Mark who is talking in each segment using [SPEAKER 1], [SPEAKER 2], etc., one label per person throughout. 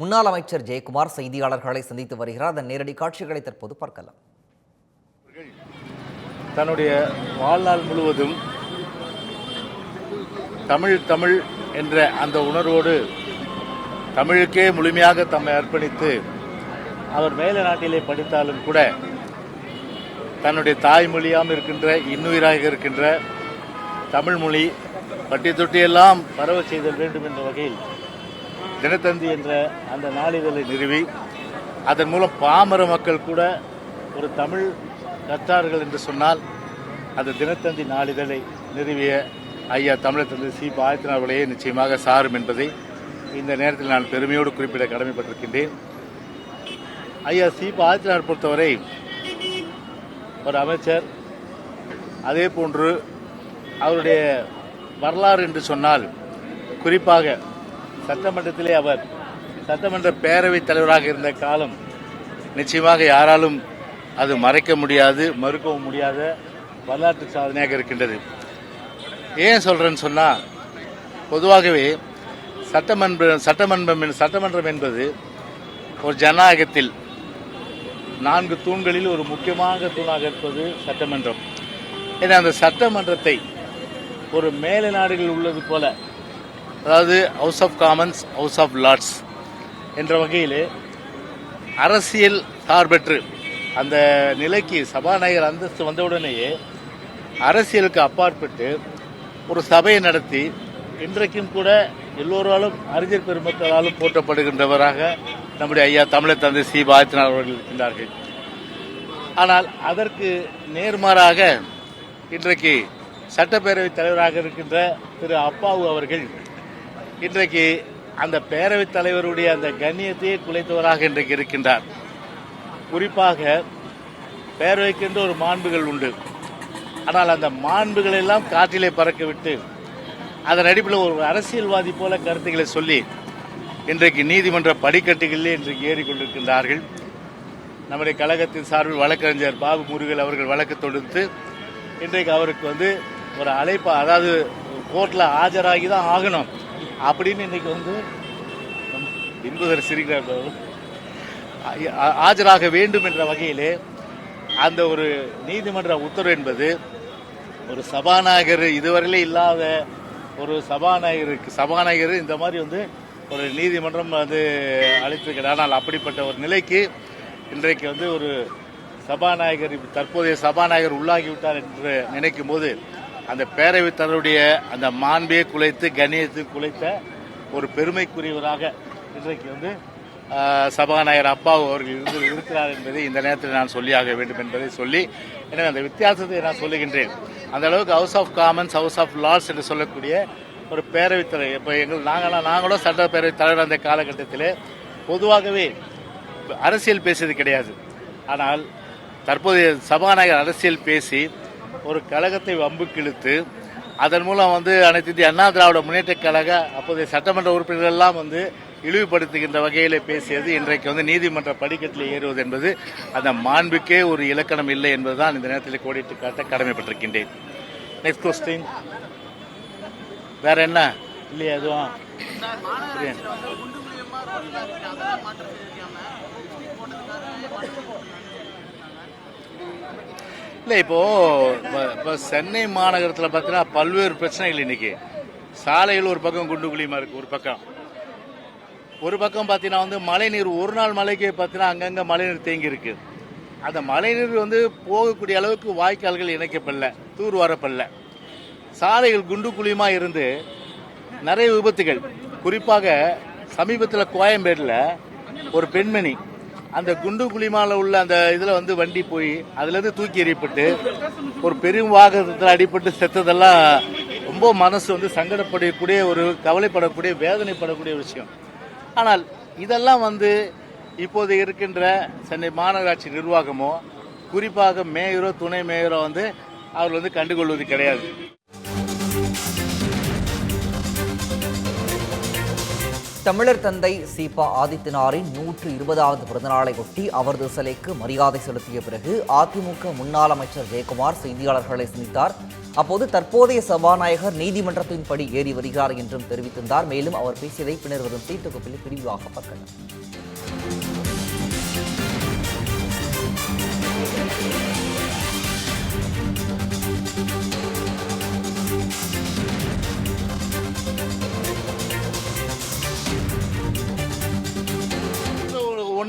[SPEAKER 1] முன்னாள் அமைச்சர் ஜெயக்குமார் செய்தியாளர்களை சந்தித்து வருகிறார். அதன் நேரடி காட்சிகளை தற்போது பார்க்கலாம்.
[SPEAKER 2] தன்னுடைய வாழ்நாள் முழுவதும் தமிழ் தமிழ் என்ற அந்த உணர்வோடு தமிழுக்கே முழுமையாக தம்மை அர்ப்பணித்து அவர் மேல நாட்டிலே படித்தாலும் கூட தன்னுடைய தாய்மொழியாம் இருக்கின்ற இன்னுயிராக இருக்கின்ற தமிழ்மொழி பட்டி தொட்டியெல்லாம் பரவ செய்தல் வேண்டும் என்ற வகையில் தினத்தந்தி என்ற அந்த நாளிதழை நிறுவி அதன் மூலம் பாமர மக்கள் கூட ஒரு தமிழ் கற்றார்கள் என்று சொன்னால் அந்த தினத்தந்தி நாளிதழை நிறுவிய ஐயா தமிழர் தந்தை சி. ஆயத்தினார் அவர்களையே நிச்சயமாக சாரும் என்பதை இந்த நேரத்தில் நான் பெருமையோடு குறிப்பிட கடமைப்பட்டிருக்கின்றேன். ஐயா சி. பாயத்தினார் பொறுத்தவரை ஒரு அமைச்சர் அதே போன்று அவருடைய வரலாறு என்று சொன்னால் குறிப்பாக சட்டமன்றத்திலே அவர் சட்டமன்ற பேரவைத் தலைவராக இருந்த காலம் நிச்சயமாக யாராலும் அது மறைக்க முடியாது மறுக்கவும் முடியாத வரலாற்று சாதனையாக இருக்கின்றது. ஏன் சொல்றேன்னு சொன்னா பொதுவாகவே சட்டமன்ற சட்டமன்றம் சட்டமன்றம் என்பது ஒரு ஜனநாயகத்தில் நான்கு தூண்களில் ஒரு முக்கியமான தூணாக இருப்பது சட்டமன்றம். ஏன்னா அந்த சட்டமன்றத்தை ஒரு மேலை நாடுகளில் உள்ளது போல அதாவது House of Commons House of Lords என்ற வகையில் அரசியல் சார்பற்று அந்த நிலைக்கு சபாநாயகர் அந்தஸ்து வந்தவுடனேயே அரசியலுக்கு அப்பாற்பட்டு ஒரு சபையை நடத்தி இன்றைக்கும் கூட எல்லோராலும் அறிஞர் பெருமக்களாலும் போற்றப்படுகின்றவராக நம்முடைய ஐயா தமிழர் தந்தை சி பாரதினார் அவர்கள் இருக்கின்றார்கள். ஆனால் அதற்கு நேர்மாறாக இன்றைக்கு சட்டப்பேரவைத் தலைவராக இருக்கின்ற திரு அப்பாவு அவர்கள் இன்றைக்கு அந்த பேரவைத் தலைவருடைய அந்த கண்ணியத்தையே குலைத்தவராக இன்றைக்கு இருக்கின்றார். குறிப்பாக பேரவைக்கென்று ஒரு மாண்புகள் உண்டு. ஆனால் அந்த மாண்புகள் எல்லாம் காற்றிலே பறக்க விட்டு அதன் அடிப்படையில் ஒரு அரசியல்வாதி போல கருத்துக்களை சொல்லி இன்றைக்கு நீதிமன்ற படிக்கட்டுகளிலே இன்றைக்கு ஏறிக்கொண்டிருக்கின்றார்கள். நம்முடைய கழகத்தின் சார்பில் வழக்கறிஞர் பாபு முருகல் அவர்கள் வழக்கு தொடுத்து இன்றைக்கு அவருக்கு வந்து ஒரு அழைப்பு அதாவது கோர்ட்டில் ஆஜராகி தான் ஆகணும். அப்படின்னு இன்னைக்கு வந்து இன்பதர் சிரிக்கிறார் ஆஜராக வேண்டும் என்ற வகையிலே அந்த ஒரு நீதிமன்ற உத்தரவு என்பது ஒரு சபாநாயகர் இதுவரையிலே இல்லாத ஒரு சபாநாயகருக்கு சபாநாயகர் இந்த மாதிரி வந்து ஒரு நீதிமன்றம் வந்து அழைத்திருக்கிறார் ஆனால் அப்படிப்பட்ட ஒரு நிலைக்கு இன்றைக்கு வந்து ஒரு சபாநாயகர் தற்போதைய சபாநாயகர் உள்ளாகிவிட்டார் என்று நினைக்கும் போது அந்த பேரவைத் தலைவருடைய அந்த மாண்பையை குலைத்து கண்ணியத்தை குலைத்த ஒரு பெருமைக்குரியவராக இன்றைக்கு வந்து சபாநாயகர் அப்பா அவர்கள் இருந்து இருக்கிறார் என்பதை இந்த நேரத்தில் நான் சொல்லியாக வேண்டும் என்பதை சொல்லி எனவே அந்த வித்தியாசத்தை நான் சொல்லுகின்றேன். அந்த அளவுக்கு House of Commons House of Lords என்று சொல்லக்கூடிய ஒரு பேரவைத் தலைவர் இப்போ எங்கள் நாங்களாம் நாங்களும் சட்டப்பேரவைத் தலைவர் அந்த காலகட்டத்தில் பொதுவாகவே அரசியல் பேசியது கிடையாது. ஆனால் தற்போதைய சபாநாயகர் அரசியல் பேசி ஒரு கழகத்தை வம்புக்கு இழுத்து அதன் மூலம் வந்து அனைத்து இந்திய அண்ணா திராவிட முன்னேற்ற கழக அப்போதைய சட்டமன்ற உறுப்பினர்கள் எல்லாம் வந்து இழிவுபடுத்துகின்ற வகையில் பேசியது இன்றைக்கு வந்து நீதிமன்ற படிக்கட்டில் ஏறுவது என்பது அந்த மாண்புக்கே ஒரு இலக்கணம் இல்லை என்பதுதான் இந்த நேரத்தில் கோடிட்டு காட்ட கடமைப்பட்டிருக்கின்றேன். நெக்ஸ்ட் கொஸ்டின் வேற என்ன? இல்லையா எதுவும்? புரியும் இல்லை இப்போ சென்னை மாநகரத்தில் பார்த்தீங்கன்னா பல்வேறு பிரச்சனைகள் இன்னைக்கு. சாலைகள் ஒரு பக்கம் குண்டு குழியுமா இருக்கு ஒரு பக்கம். ஒரு பக்கம் பார்த்தீங்கன்னா வந்து மழைநீர் ஒரு நாள் மழைக்கே பார்த்தீங்கன்னா அங்கங்கே மழைநீர் தேங்கி இருக்கு. அந்த மழைநீர் வந்து போகக்கூடிய அளவுக்கு வாய்க்கால்கள் இணைக்கப்படல தூர் வரப்படல சாலைகள் குண்டு குழியுமா இருந்து நிறைய விபத்துகள். குறிப்பாக சமீபத்தில் கோயம்பேட்டில் ஒரு பெண்மணி அந்த குண்டு குழிமால உள்ள அந்த இதில் வந்து வண்டி போய் அதுலேருந்து தூக்கி எறியப்பட்டு ஒரு பெரும் வாகனத்தில் அடிபட்டு செத்ததெல்லாம் ரொம்ப மனசு வந்து சங்கடப்படக்கூடிய ஒரு கவலைப்படக்கூடிய வேதனைப்படக்கூடிய விஷயம். ஆனால் இதெல்லாம் வந்து இப்போது இருக்கின்ற சென்னை மாநகராட்சி நிர்வாகமோ குறிப்பாக மேயரோ துணை மேயரோ வந்து அவர் வந்து கண்டுகொள்வது கிடையாது.
[SPEAKER 1] தமிழர் தந்தை சீபா ஆதித்தனாரின் நூற்று இருபதாவது பிறந்தநாளை ஒட்டி அவரது சிலைக்கு மரியாதை செலுத்திய பிறகு அதிமுக முன்னாள் அமைச்சர் ஜெயக்குமார் செய்தியாளர்களை சந்தித்தார். அப்போது தற்போதைய சபாநாயகர் நீதிமன்றத்தின்படி ஏறி வருகிறார் என்றும் தெரிவித்திருந்தார். மேலும் அவர் பேசியதை பின்னர் வரும் சீட்டொகுப்பில் பிரிவாக பார்க்கலாம்.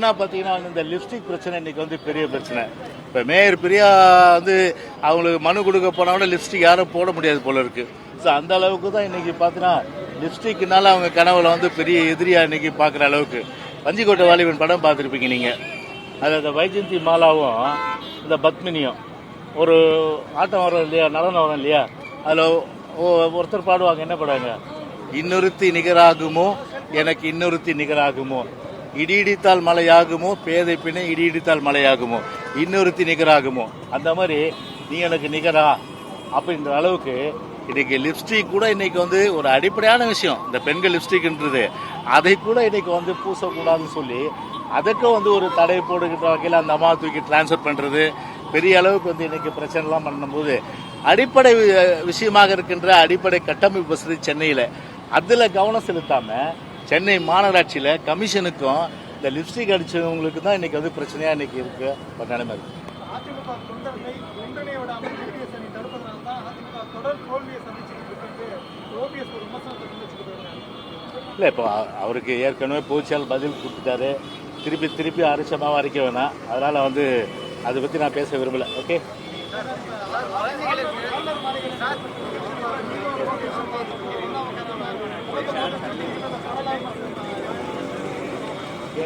[SPEAKER 2] ஒன்றா பார்த்தீங்கன்னா வந்து இந்த லிப்ஸ்டிக் பிரச்சனை இன்னைக்கு வந்து பெரிய பிரச்சனை. இப்போ மேயர் பிரியா வந்து அவங்களுக்கு மனு கொடுக்க போனா கூட லிப்ஸ்டிக் யாரும் போட முடியாது போல இருக்கு. ஸோ அந்த அளவுக்கு தான் இன்னைக்கு பார்த்தீங்கன்னா லிப்ஸ்டிக்னால அவங்க கனவுல வந்து பெரிய எதிரியா இன்னைக்கு பார்க்குற அளவுக்கு. வஞ்சிக்கோட்டை வாலிபன் படம் பார்த்துருப்பீங்க நீங்கள் அது அந்த வைஜந்தி மாலாவும் இந்த பத்மினியும். ஒரு ஆட்டம் வரும் இல்லையா? நடனம் வரும் இல்லையா? அதில் ஒருத்தர் பாடுவாங்க என்ன பாடுவாங்க? இன்னொருத்தி நிகராகுமோ? எனக்கு இன்னொருத்தி நிகராகுமோ? இடி இடித்தால் மழையாகுமோ? பேதை பின்னே இடி இடித்தால் மழையாகுமோ? இன்னொருத்தி நிகராகுமோ? அந்த மாதிரி நீ எனக்கு நிகரா? அப்படின்ற அளவுக்கு இன்னைக்கு லிப்ஸ்டிக் கூட இன்னைக்கு வந்து ஒரு அடிப்படையான விஷயம். இந்த பெண்கள் லிப்ஸ்டிக்ன்றது அதை கூட இன்னைக்கு வந்து பூசக்கூடாதுன்னு சொல்லி அதுக்கும் வந்து ஒரு தடை போடுகின்ற வகையில் அந்த அம்மா தூக்கி டிரான்ஸ்ஃபர் பண்ணுறது பெரிய அளவுக்கு வந்து இன்னைக்கு பிரச்சனைலாம் பண்ணும்போது அடிப்படை வி- விஷயமாக இருக்கின்ற அடிப்படை கட்டமைப்பு வசதி சென்னையில். அதில் கவனம் செலுத்தாமல் சென்னை மாநகராட்சியில் கமிஷனுக்கும் இந்த லிப்ஸ்டிக் அடிச்சவங்களுக்கு தான் இன்னைக்கு வந்து பிரச்சனையாக இன்னைக்கு இருக்கு ஒரு நிலைமை இருக்கு
[SPEAKER 3] அதிமுக தொண்டர்களை ஒன்றிணைய விடாமல் ஓபிஎஸ் அணி தடுப்பதனால தான் அதிமுக தொடர் தோல்வியை சந்திச்சுட்டு இருக்கு ஓபிஎஸ் ஒரு விமர்சனத்தை முன்வச்சுக்கிட்டு இருக்காங்க
[SPEAKER 2] இல்லை இப்போ அவருக்கு ஏற்கனவே பொதுச்செயல் பதில் கொடுத்துட்டாரு திருப்பி திருப்பி அரிசமாக அரைக்க வேணாம் அதனால் வந்து அதை பற்றி நான் பேச விரும்பல ஓகே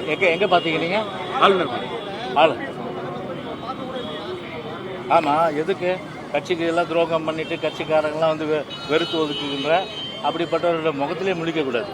[SPEAKER 2] எங்க எங்கே பார்த்தீங்க நீங்கள் ஆளுநர் ஆளு ஆமாம் எதுக்கு? கட்சிக்கு எல்லாம் துரோகம் பண்ணிட்டு கட்சிக்காரங்களாம் வந்து வெ- வெறுத்து ஒதுக்குகின்ற அப்படிப்பட்டவரோட முகத்திலே முழிக்கக்கூடாது.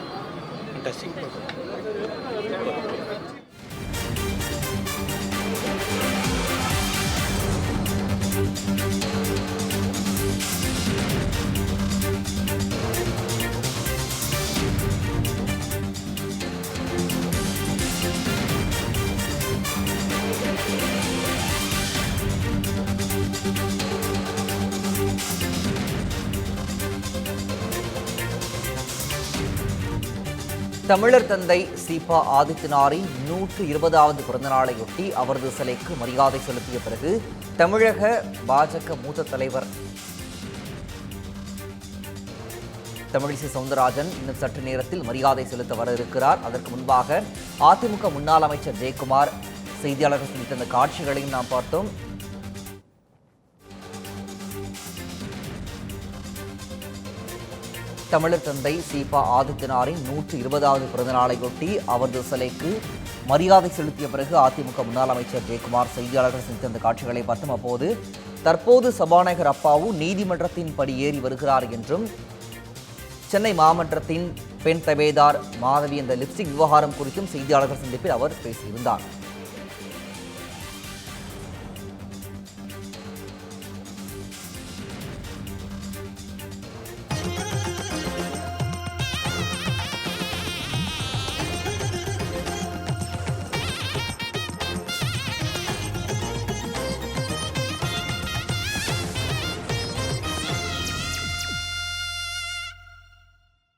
[SPEAKER 1] தமிழர் தந்தை சீபா ஆதித்தனாரின் நூற்று இருபதாவது பிறந்தநாளையொட்டி அவரது சிலைக்கு மரியாதை செலுத்திய பிறகு தமிழக பாஜக மூத்த தலைவர் தமிழிசை சவுந்தரராஜன் இன்னும் சற்று நேரத்தில் மரியாதை செலுத்த வர இருக்கிறார். அதற்கு முன்பாக அதிமுக முன்னாள் அமைச்சர் ஜெயக்குமார் செய்தியாளர்கள் சந்தித்த அந்த காட்சிகளையும் நாம் பார்த்தோம். தமிழர் தந்தை சீபா ஆதித்தனாரின் நூற்று இருபதாவது பிறந்தநாளையொட்டி அவரது சிலைக்கு மரியாதை செலுத்திய பிறகு அதிமுக முன்னாள் அமைச்சர் ஜெயக்குமார் செய்தியாளர்கள் சந்தித்த அந்த காட்சிகளை பார்த்தோம். அப்போது தற்போது சபாநாயகர் அப்பாவு நீதிமன்றத்தின் படி ஏறி வருகிறார் என்றும் சென்னை மாமன்றத்தின் பெண் தபேதார் மாதவி என்ற லிப்ஸ்டிக் விவகாரம் குறித்தும் செய்தியாளர்கள் சந்திப்பில் அவர் பேசியிருந்தார்.